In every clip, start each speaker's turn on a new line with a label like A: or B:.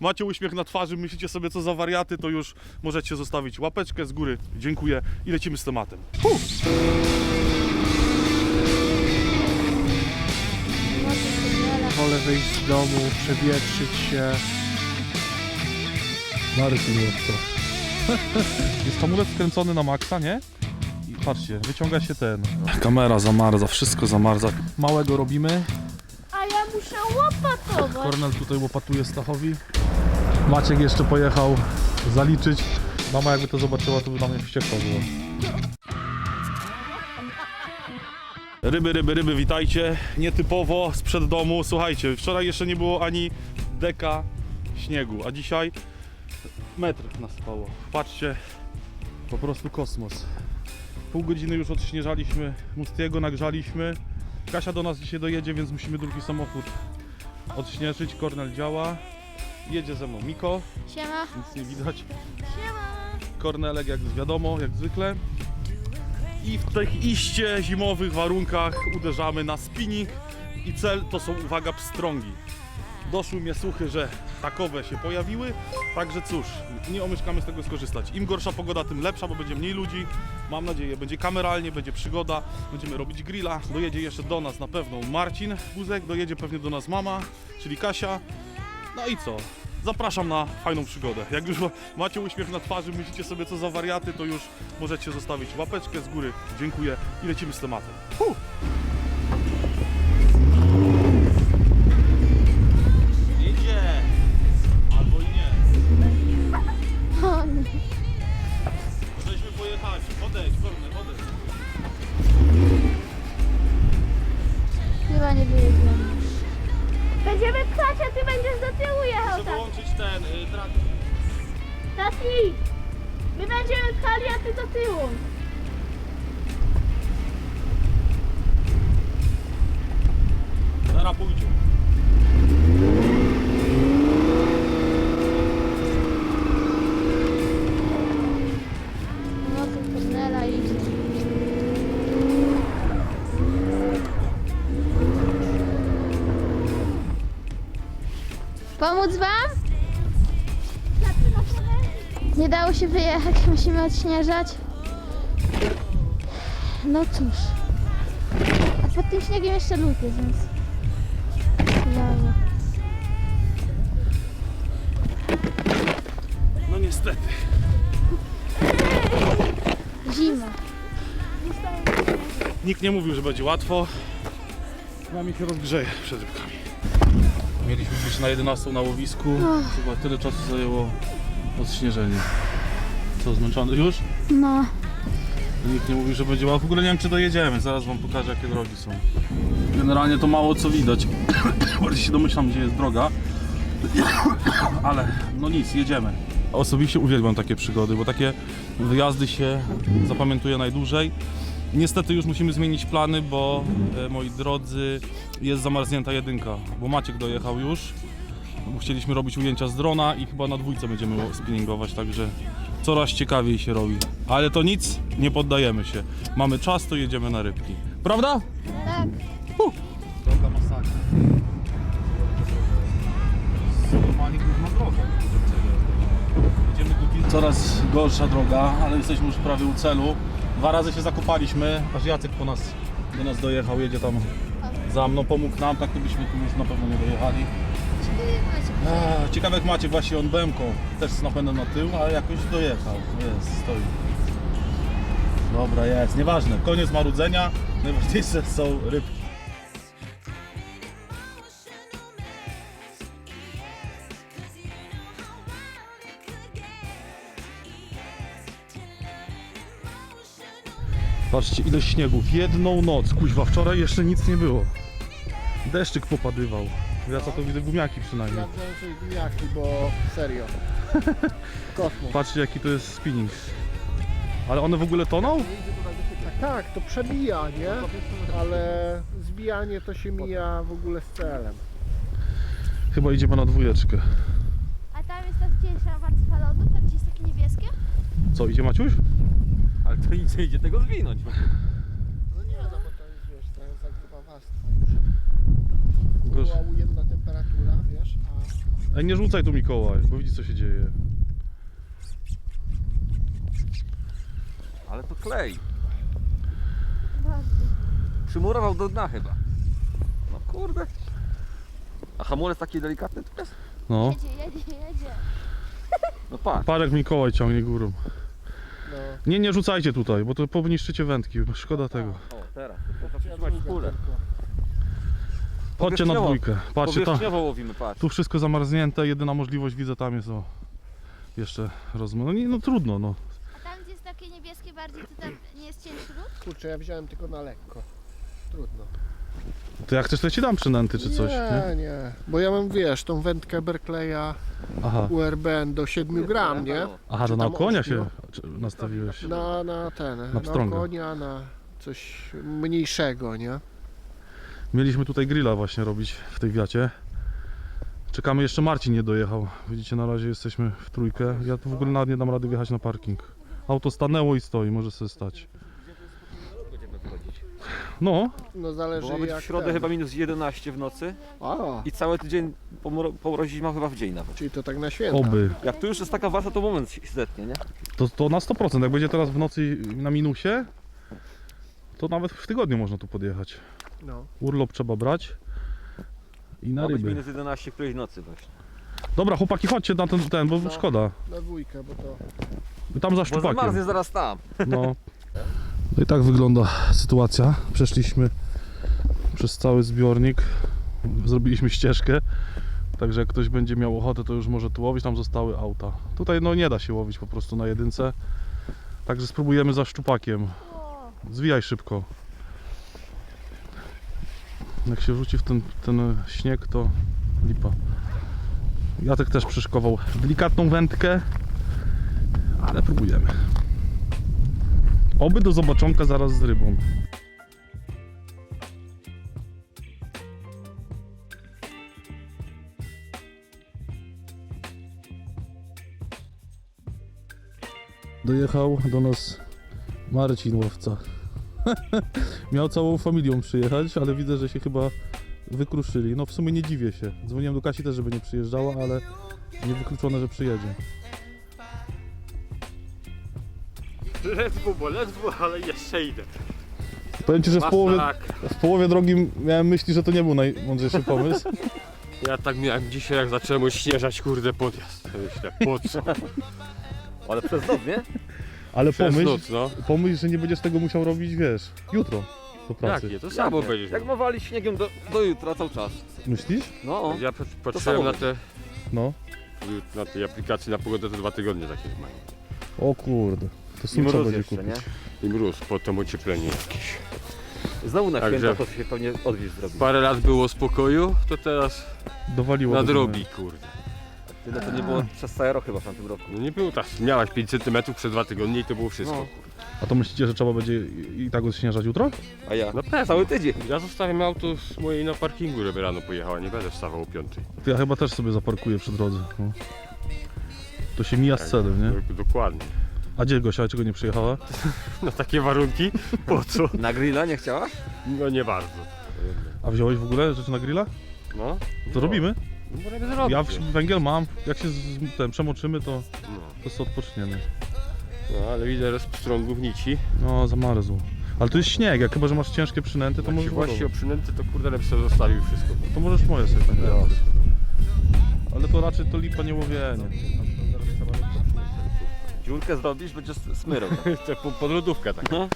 A: Macie uśmiech na twarzy, myślicie sobie co za wariaty, to już możecie zostawić łapeczkę z góry. Dziękuję i lecimy z tematem.
B: Wolę wyjść z domu, przewietrzyć się.
A: Marek to. Jest hamulec skręcony na maksa, nie? I patrzcie, wyciąga się ten. Kamera zamarza, wszystko zamarza. Małego robimy.
C: A ja muszę łopatować.
A: Kornel tutaj łopatuje Stachowi. Maciek jeszcze pojechał zaliczyć. Mama jakby to zobaczyła, to by na mnie wściekła. Ryby, ryby, ryby, witajcie. Nietypowo, sprzed domu. Słuchajcie, wczoraj jeszcze nie było ani deka śniegu, a dzisiaj metr nasypało. Patrzcie, po prostu kosmos. Pół godziny już odśnieżaliśmy Mustiego, nagrzaliśmy. Kasia do nas dzisiaj dojedzie, więc musimy drugi samochód odśnieżyć. Kornel działa. Jedzie ze mną Miko,
C: Siema.
A: nic nie widać.
C: Siema.
A: Kornelek jak wiadomo, jak zwykle. I w tych iście zimowych warunkach uderzamy na spinning i cel to są, uwaga, pstrągi. Doszły mnie słuchy, że takowe się pojawiły, także cóż, nie omyśkamy z tego skorzystać. Im gorsza pogoda, tym lepsza, bo będzie mniej ludzi. Mam nadzieję, będzie kameralnie, będzie przygoda, będziemy robić grilla. Dojedzie jeszcze do nas na pewno Marcin Buzek, dojedzie pewnie do nas mama, czyli Kasia. No i co? Zapraszam na fajną przygodę. Jak już macie uśmiech na twarzy, myślicie sobie co za wariaty, to już możecie zostawić łapeczkę z góry. Dziękuję i lecimy z tematem. Huh. Ten y, traktor.
C: Tati! My będziemy pchali, a ty do tyłu.
A: Zaraz pójdzie.
C: No to Kornela idzie. Pomóc wam? Nie dało się wyjechać, musimy odśnieżać. No cóż. A pod tym śniegiem jeszcze lód jest, więc...
A: No niestety.
C: Zima.
A: Nikt nie mówił, że będzie łatwo. Nami się rozgrzeje przed rybkami. Mieliśmy być na 11 na łowisku. Chyba tyle czasu zajęło odśnieżenie. Co, zmęczony już?
C: No.
A: Nikt nie mówił, że będzie łatwo. W ogóle nie wiem, czy dojedziemy. Zaraz wam pokażę, jakie drogi są. Generalnie to mało co widać. Bardziej się domyślam, gdzie jest droga. Ale no nic, jedziemy. Osobiście uwielbiam takie przygody, bo takie wyjazdy się zapamiętuje najdłużej. Niestety już musimy zmienić plany, bo e, moi drodzy, jest zamarznięta jedynka, bo Maciek dojechał już. Bo chcieliśmy robić ujęcia z drona i chyba na dwójce będziemy spinningować, także coraz ciekawiej się robi. Ale to nic, nie poddajemy się. Mamy czas, to jedziemy na rybki. Prawda?
C: Tak.
A: Droga masakra. Normalnie główna droga. Jedziemy do Coraz gorsza droga, ale jesteśmy już prawie u celu. Dwa razy się zakopaliśmy, aż Jacek po nas, do nas dojechał, jedzie tam za mną, pomógł nam, tak to byśmy tu już na pewno nie dojechali. Eee, ciekawe jak macie właśnie on BMką, też z napędem na tył, ale jakoś dojechał. Jest, stoi. Dobra, jest, nieważne. Koniec marudzenia, najważniejsze są rybki. Patrzcie ile śniegu w jedną noc, kuźwa, wczoraj jeszcze nic nie było. Deszczyk popadywał. Ja co to widzę gumiaki przynajmniej.
B: Sprawdzam jaki, bo serio. Kosmos.
A: Patrzcie jaki to jest spinning. Ale one w ogóle toną?
B: Tak, tak, to przebija, nie? Ale zbijanie to się mija w ogóle z celem.
A: Chyba idziemy na dwójeczkę.
C: A tam jest ta pierwsza warstwa lodu, tam gdzie jest takie niebieskie?
A: Co, idzie Maciuś?
D: Ale to nic nie idzie tego zwinąć.
B: No nie, no bo to jest, wiesz, to jest jak gruba warstwa już. Była ujemna
A: Ej, nie rzucaj tu Mikołaj, bo widzi co się dzieje.
D: Ale to klej.
C: Bardzo.
D: Przymurował do dna chyba. No kurde. A hamulec taki delikatny tu jest?
A: No.
C: Jedzie, jedzie, jedzie.
D: No patrz.
A: Parek Mikołaj ciągnie górą.
B: No.
A: Nie, nie rzucajcie tutaj, bo to powniszczycie wędki, szkoda tego.
D: O, teraz. Popatrz, trzymać w kulę.
A: Chodźcie na
D: Powierzchniowo-
A: dwójkę. Patrzcie, to,
D: Powierzchniowo łowimy, patrz.
A: tu wszystko zamarznięte, jedyna możliwość widzę tam jest o jeszcze rozmów. No nie, no trudno, no.
C: A tam gdzie jest takie niebieskie bardziej, to tam nie jest cięższy lód?
B: Kurczę, ja wziąłem tylko na lekko. Trudno.
A: To jak chcesz, to ja ci dam przynęty czy coś, nie?
B: Nie, nie. Bo ja mam, wiesz, tą wędkę Berkleya
A: Aha.
B: URBN do 7 gram, nie?
A: Aha,
B: Czy
A: to na
B: tam
A: konia
B: ośmiu?
A: się czy- nastawiłeś.
B: Na, na ten, na,
A: pstrąga.
B: konia, na coś mniejszego, nie?
A: Mieliśmy tutaj grilla właśnie robić w tej wiacie. Czekamy, jeszcze Marcin nie dojechał. Widzicie, na razie jesteśmy w trójkę. Ja tu w ogóle nawet nie dam rady wjechać na parking. Auto stanęło i stoi, może sobie stać. No,
B: No
D: Bo
B: zależy
D: ma być
B: jak
D: w środę
B: ten.
D: chyba minus 11 w nocy
B: A,
D: i cały tydzień pomro- pomrozić ma chyba w dzień nawet.
B: czyli to tak na święta.
A: oby.
D: Jak tu już jest taka warta, to moment się zetnie, nie?
A: To, to na 100%. Jak będzie teraz w nocy na minusie, to nawet w tygodniu można tu podjechać.
B: No.
A: Urlop trzeba brać i na
D: Ma być
A: ryby.
D: minus 11 którejś nocy właśnie.
A: Dobra, chłopaki, chodźcie na ten, ten bo
B: No.
A: szkoda.
B: Na dwójkę, bo to...
A: Tam za
D: Bo
A: szczupakiem.
D: zamarznie zaraz tam.
A: No. no i tak wygląda sytuacja. Przeszliśmy przez cały zbiornik. Zrobiliśmy ścieżkę. Także jak ktoś będzie miał ochotę, to już może tu łowić. Tam zostały auta. Tutaj no nie da się łowić po prostu na jedynce. Także spróbujemy za szczupakiem. Zwijaj szybko. Jak się rzuci w ten, ten śnieg, to lipa. Jacek też przyszykował delikatną wędkę, ale próbujemy. Oby do zobaczonka zaraz z rybą. Dojechał do nas Marcin Łowca. Miał całą familią przyjechać, ale widzę, że się chyba wykruszyli. No w sumie nie dziwię się. Dzwoniłem do Kasi też, żeby nie przyjeżdżała, ale niewykluczone, że przyjedzie.
E: Ledwo, bo ledwo, ale jeszcze idę.
A: Powiem Ci, że w połowie, w połowie drogi miałem myśli, że to nie był najmądrzejszy pomysł.
E: Ja tak miałem dzisiaj, jak zacząłem ośnieżać, kurde, podjazd. Myślę, po co?
D: Ale przez noc, nie?
A: Ale
E: Przez
A: pomyśl,
E: noc, no.
A: pomyśl, że nie będziesz tego musiał robić, wiesz, jutro do pracy.
E: Jakie? To samo
D: Jak,
E: będziesz
D: jak
E: miał.
D: ma walić śniegiem do, do jutra cały czas.
A: Myślisz?
D: No.
E: Ja pat- patrzyłem na, te,
A: No.
E: na tej aplikacji na pogodę, to dwa tygodnie takie mają.
A: O kurde. To
D: I mróz
A: będzie
D: jeszcze,
A: kupić.
D: nie?
E: I mróz, potem ocieplenie jakieś.
D: Znowu na
E: Także-
D: święta to się pewnie odwilż zrobi.
E: Parę lat było spokoju, to teraz
A: Dowaliło. do
E: nadrobi, kurde.
D: Tyle to nie było przez całe rok chyba w tamtym roku.
E: No nie było tak. Miałaś 5 cm przez dwa tygodnie i to było wszystko.
D: No.
A: A to myślicie, że trzeba będzie i i tak odśnieżać jutro?
D: A ja?
E: No pewnie.
D: Cały tydzień.
E: Ja zostawiam auto z mojej na parkingu, żeby rano pojechała. Nie będę wstawał o 5.
A: To ja chyba też sobie zaparkuję przy drodze. No. To się mija z celem, nie?
E: Tak, Dokładnie.
A: A gdzie Gosia, czego nie przyjechała?
E: Na takie warunki? Po co?
D: Na grilla nie chciałaś?
E: No nie bardzo.
A: A wziąłeś w ogóle rzeczy na grilla?
E: No.
A: To
E: no.
A: robimy?
E: No możemy zrobić.
A: Ja w- węgiel mam. Jak się z, ten, przemoczymy, to,
E: No.
A: to sobie odpoczniemy.
E: no ale widzę, że z pstrągów nici.
A: No, zamarzło. Ale to jest śnieg, jak chyba, że masz ciężkie przynęty, to
E: To
A: możesz
E: właśnie o przynęty to kurde lepiej sobie zostawił wszystko.
A: To możesz moje sobie tak
D: No.
A: Ale to raczej to lipa nie łowienie.
D: Dziurkę zrobisz, będziesz smyrał.
E: To po- pod lodówkę tak.
D: No.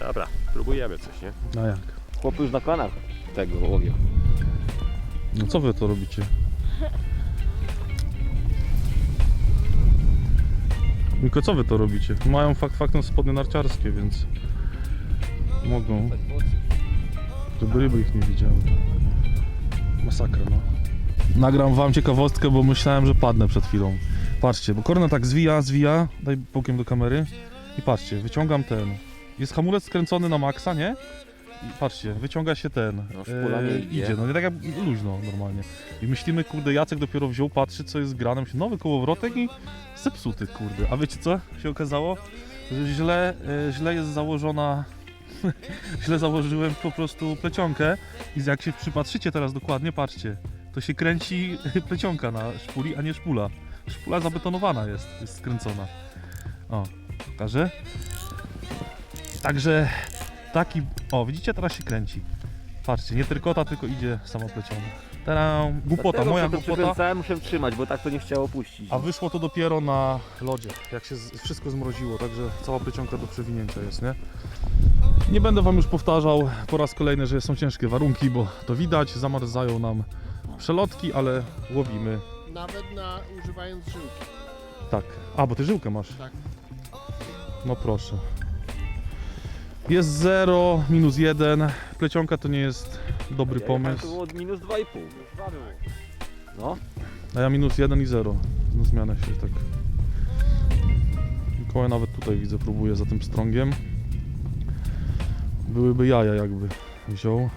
E: Dobra, próbujemy coś, nie?
A: A jak?
D: Chłopy już na kolanach tego łowią.
A: No co wy to robicie? Tylko co wy to robicie? Mają fakt faktem spodnie narciarskie, więc mogą, żeby ryby ich nie widziały. Masakra, no. Nagram wam ciekawostkę, bo myślałem, że padnę przed chwilą. Patrzcie, bo korna tak zwija, zwija, daj bokiem do kamery i patrzcie, wyciągam ten. Jest hamulec skręcony na maksa, nie? Patrzcie, wyciąga się ten.
D: No,
A: e,
D: idzie.
A: idzie, no nie tak jak luźno normalnie. I myślimy, kurde, Jacek dopiero wziął, patrzy co jest grane, myśli, nowy kołowrotek i zepsuty, kurde. A wiecie co się okazało? Że źle, e, źle jest założona, źle założyłem po prostu plecionkę i jak się przypatrzycie teraz dokładnie, patrzcie, to się kręci plecionka na szpuli, a nie szpula. Szpula zabetonowana jest, jest skręcona. O, pokażę. Także taki, o widzicie, teraz się kręci. Patrzcie, nie trykota, tylko idzie sama pleciona. Teraz głupota,
D: Dlatego
A: moja
D: się to
A: głupota.
D: przykręcałem, musiałem trzymać, bo tak to nie chciało puścić.
A: A wyszło to dopiero na lodzie, jak się z- wszystko zmroziło, także cała plecionka do przewinięcia jest, nie? Nie będę wam już powtarzał po raz kolejny, że są ciężkie warunki, bo to widać, zamarzają nam przelotki, ale łowimy.
B: Nawet na, używając żyłki.
A: Tak. A, bo ty żyłkę masz.
B: Tak.
A: No proszę. Jest 0, minus 1. Plecionka to nie jest dobry
D: To
A: pomysł.
D: było minus 2,5. No,
A: A ja minus 1 i 0. Na zmianę się tak. Mikołaj nawet tutaj widzę, próbuje za tym strągiem. Byłyby jaja jakby wziął.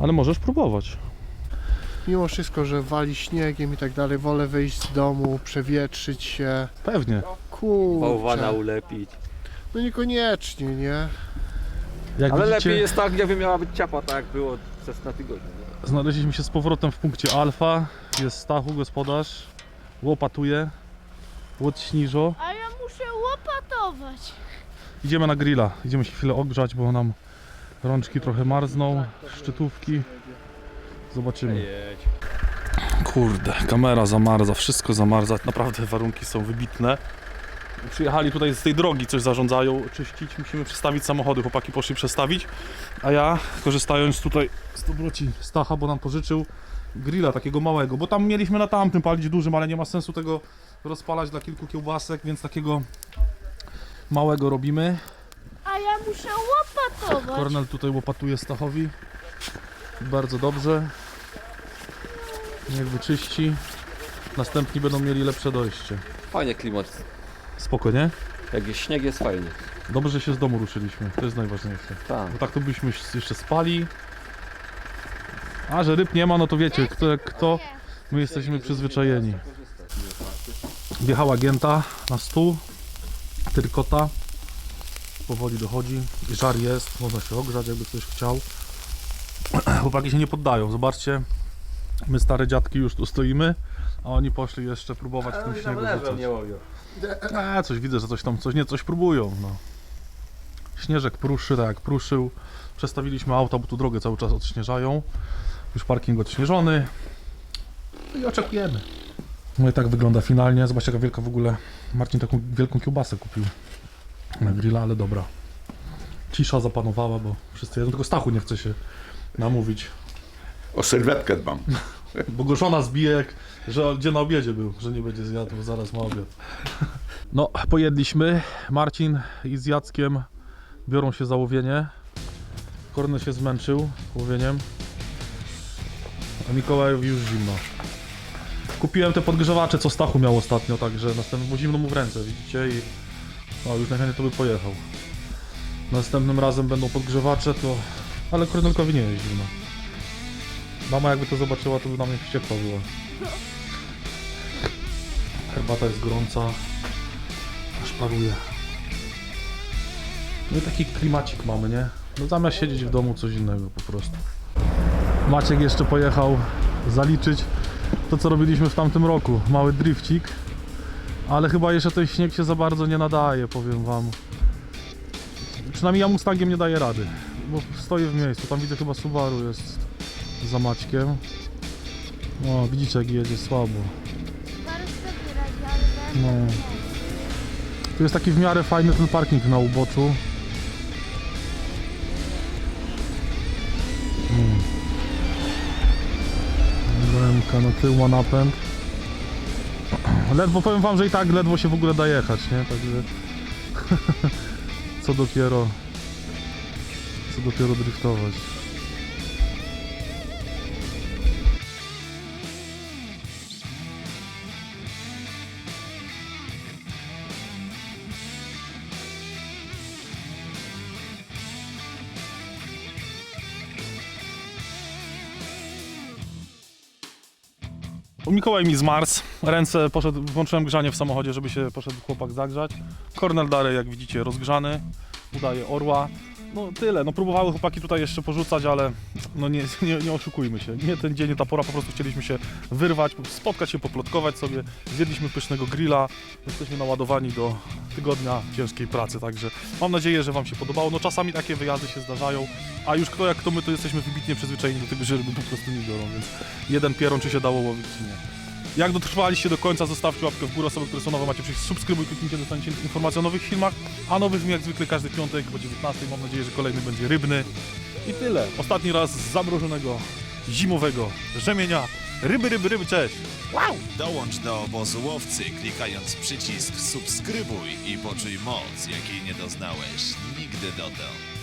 A: Ale możesz próbować.
B: Mimo wszystko, że wali śniegiem i tak dalej, wolę wyjść z domu, przewietrzyć się.
A: Pewnie.
E: Bałwana
B: Kurczę.
E: ulepić.
B: No niekoniecznie, nie?
A: Jak
D: ale
A: widzicie,
D: lepiej jest tak, jakby miała być ciapa, tak jak było przez na tygodniu. nie?
A: znaleźliśmy się z powrotem w punkcie alfa. Jest Stachu, gospodarz. Łopatuje. Łódź śniżo.
C: A ja muszę łopatować.
A: Idziemy na grilla. Idziemy się chwilę ogrzać, bo nam rączki trochę marzną. Szczytówki. Zobaczymy.
E: Jedź.
A: Kurde, kamera zamarza, wszystko zamarza. Naprawdę warunki są wybitne. Przyjechali tutaj z tej drogi, coś zarządzają czyścić. Musimy przestawić samochody. Chłopaki poszli przestawić. A ja, korzystając tutaj z dobroci Stacha, bo nam pożyczył grilla takiego małego, bo tam mieliśmy na tamtym palić dużym, ale nie ma sensu tego rozpalać dla kilku kiełbasek, więc takiego małego robimy.
C: A ja muszę łopatować.
A: Kornel tutaj łopatuje Stachowi. Bardzo dobrze. Niech wyczyści. Następni będą mieli lepsze dojście.
D: Fajnie klimat.
A: Spoko, nie?
D: Jak jest śnieg, jest fajnie.
A: Dobrze, że się z domu ruszyliśmy. To jest najważniejsze.
D: Tak.
A: Bo tak to byśmy jeszcze spali. A, że ryb nie ma, no to wiecie, kto, kto my jesteśmy przyzwyczajeni. Wjechała gięta na stół. Tyrkota. Powoli dochodzi. Żar jest, można się ogrzać, jakby ktoś chciał. Chłopaki się nie poddają, zobaczcie. My stare dziadki już tu stoimy, a oni poszli jeszcze próbować w tym śniegu rzucać. A, coś widzę, że coś tam, coś nie, coś próbują, no. Śnieżek pruszy, tak jak pruszył. Przestawiliśmy auta, bo tu drogę cały czas odśnieżają. Już parking odśnieżony. No i oczekujemy. No i tak wygląda finalnie. Zobaczcie jaka wielka w ogóle. Marcin taką wielką kiełbasę kupił na grilla, ale dobra. Cisza zapanowała, bo wszyscy jedzą, tylko Stachu nie chce się namówić.
F: O sylwetkę dbam.
A: Bo go żona zbije, jak, że gdzie na obiedzie był, że nie będzie zjadł, bo zaraz ma obiad. No, pojedliśmy. Marcin i z Jackiem biorą się za łowienie. Kornel się zmęczył łowieniem. A Mikołajowi już zimno. Kupiłem te podgrzewacze, co Stachu miał ostatnio, także następnym, bo zimno mu w ręce, widzicie? I no, już najchętniej to by pojechał. Następnym razem będą podgrzewacze, to... Ale Kornelkowi nie jest zimno. Mama jakby to zobaczyła, to by na mnie wściekła była. Herbata jest gorąca. Aż paruje. No i taki klimacik mamy, nie? No zamiast siedzieć w domu, coś innego po prostu. Maciek jeszcze pojechał zaliczyć to, co robiliśmy w tamtym roku. Mały drifcik. Ale chyba jeszcze ten śnieg się za bardzo nie nadaje, powiem wam. Przynajmniej ja Mustangiem nie daję rady. Bo stoję w miejscu. Tam widzę chyba Subaru jest za Maćkiem. O, widzicie jak jedzie słabo. No. Tu jest taki w miarę fajny ten parking na uboczu. Mm. Bramka na tył ma napęd. Ledwo powiem wam, że i tak ledwo się w ogóle da jechać, nie? Także co dopiero co dopiero driftować. Mikołaj mi zmarzł, ręce poszedł, włączyłem grzanie w samochodzie, żeby się poszedł chłopak zagrzać. Kornel dalej, jak widzicie, rozgrzany, udaje orła. No tyle, no próbowały chłopaki tutaj jeszcze porzucać, ale no nie, nie, nie oszukujmy się. Nie ten dzień, nie ta pora, po prostu chcieliśmy się wyrwać, spotkać się, poplotkować sobie. Zjedliśmy pysznego grilla, jesteśmy naładowani do tygodnia ciężkiej pracy, także mam nadzieję, że Wam się podobało. No czasami takie wyjazdy się zdarzają, a już kto jak kto my to jesteśmy wybitnie przyzwyczajeni do tego, że ryby po prostu nie biorą, więc jeden pieron czy się dało łowić, czy nie. Jak dotrwaliście do końca, zostawcie łapkę w górę. Osoby, które są nowe, macie przyjść subskrybuj, kliknijcie, dostaniecie informacje o nowych filmach. A nowych jak zwykle każdy piątek o 19. Mam nadzieję, że kolejny będzie rybny. I tyle. Ostatni raz z zamrożonego, zimowego rzemienia. Ryby, ryby, ryby, cześć!
G: Dołącz do obozu łowcy klikając przycisk subskrybuj i poczuj moc, jakiej nie doznałeś nigdy dotąd.